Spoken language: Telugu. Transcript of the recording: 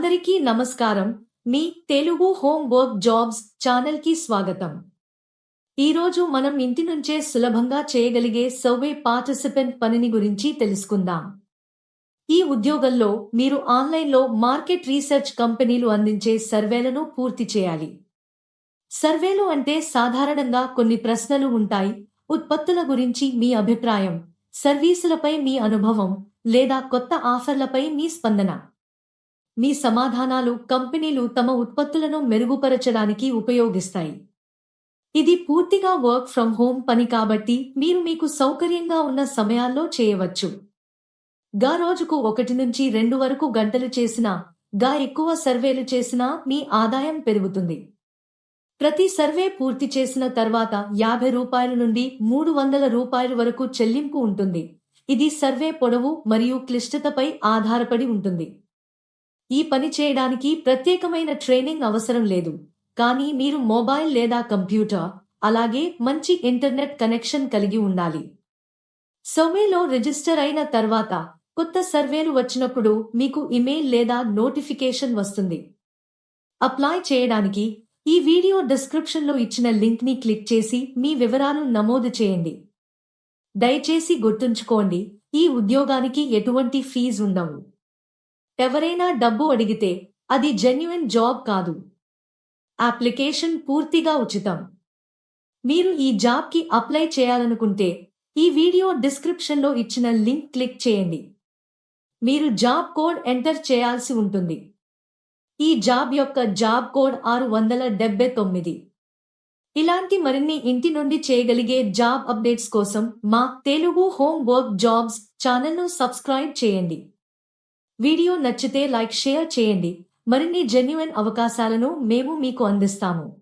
అందరికీ నమస్కారం. మీ తెలుగు హోమ్ వర్క్ జాబ్స్ ఛానల్కి స్వాగతం. ఈరోజు మనం ఇంటి నుంచే సులభంగా చేయగలిగే సర్వే పార్టిసిపెంట్ పనిని గురించి తెలుసుకుందాం. ఈ ఉద్యోగంలో మీరు ఆన్లైన్లో మార్కెట్ రీసెర్చ్ కంపెనీలు అందించే సర్వేలను పూర్తి చేయాలి. సర్వేలు అంటే సాధారణంగా కొన్ని ప్రశ్నలు ఉంటాయి ఉత్పత్తుల గురించి మీ అభిప్రాయం సర్వీసులపై మీ అనుభవం లేదా కొత్త ఆఫర్లపై మీ స్పందన. మీ సమాధానాలు కంపెనీలు తమ ఉత్పత్తులను మెరుగుపరచడానికి ఉపయోగిస్తాయి. ఇది పూర్తిగా వర్క్ ఫ్రం హోమ్ పని కాబట్టి మీరు మీకు సౌకర్యంగా ఉన్న సమయాల్లో చేయవచ్చు. గా రోజుకు ఒకటి నుంచి రెండు వరకు గంటలు చేసినా గా ఎక్కువ సర్వేలు చేసినా మీ ఆదాయం పెరుగుతుంది. ప్రతి సర్వే పూర్తి చేసిన తర్వాత యాభై రూపాయల నుండి మూడు వందల రూపాయల వరకు చెల్లింపు ఉంటుంది. ఇది సర్వే పొడవు మరియు క్లిష్టతపై ఆధారపడి ఉంటుంది. ఈ పని చేయడానికి ప్రత్యేకమైన ట్రైనింగ్ అవసరం లేదు. కానీ మీరు మొబైల్ లేదా కంప్యూటర్ అలాగే మంచి ఇంటర్నెట్ కనెక్షన్ కలిగి ఉండాలి. సర్వేలో రిజిస్టర్ అయిన తర్వాత కొత్త సర్వేలు వచ్చినప్పుడు మీకు ఇమెయిల్ లేదా నోటిఫికేషన్ వస్తుంది. అప్లై చేయడానికి ఈ వీడియో డిస్క్రిప్షన్లో ఇచ్చిన లింక్ని క్లిక్ చేసి మీ వివరాలు నమోదు చేయండి. దయచేసి గుర్తుంచుకోండి ఈ ఉద్యోగానికి ఎటువంటి ఫీజు ఉండవు. ఎవరైనా డబ్బు అడిగితే అది జెన్యున్ జాబ్ కాదు. అప్లికేషన్ పూర్తిగా ఉచితం. మీరు ఈ జాబ్కి అప్లై చేయాలనుకుంటే ఈ వీడియో డిస్క్రిప్షన్లో ఇచ్చిన లింక్ క్లిక్ చేయండి. మీరు జాబ్ కోడ్ ఎంటర్ చేయాల్సి ఉంటుంది. ఈ జాబ్ యొక్క జాబ్ కోడ్ ఆరు వందల డెబ్బై తొమ్మిది. ఇలాంటి మరిన్ని ఇంటి నుండి చేయగలిగే జాబ్ అప్డేట్స్ కోసం మా తెలుగు హోమ్ వర్క్ జాబ్స్ ఛానల్ను సబ్స్క్రైబ్ చేయండి. వీడియో నచ్చితే లైక్ షేర్ చేయండి. మరిన్ని జెన్యున్ అవకాశాలను మేము మీకు అందిస్తాము.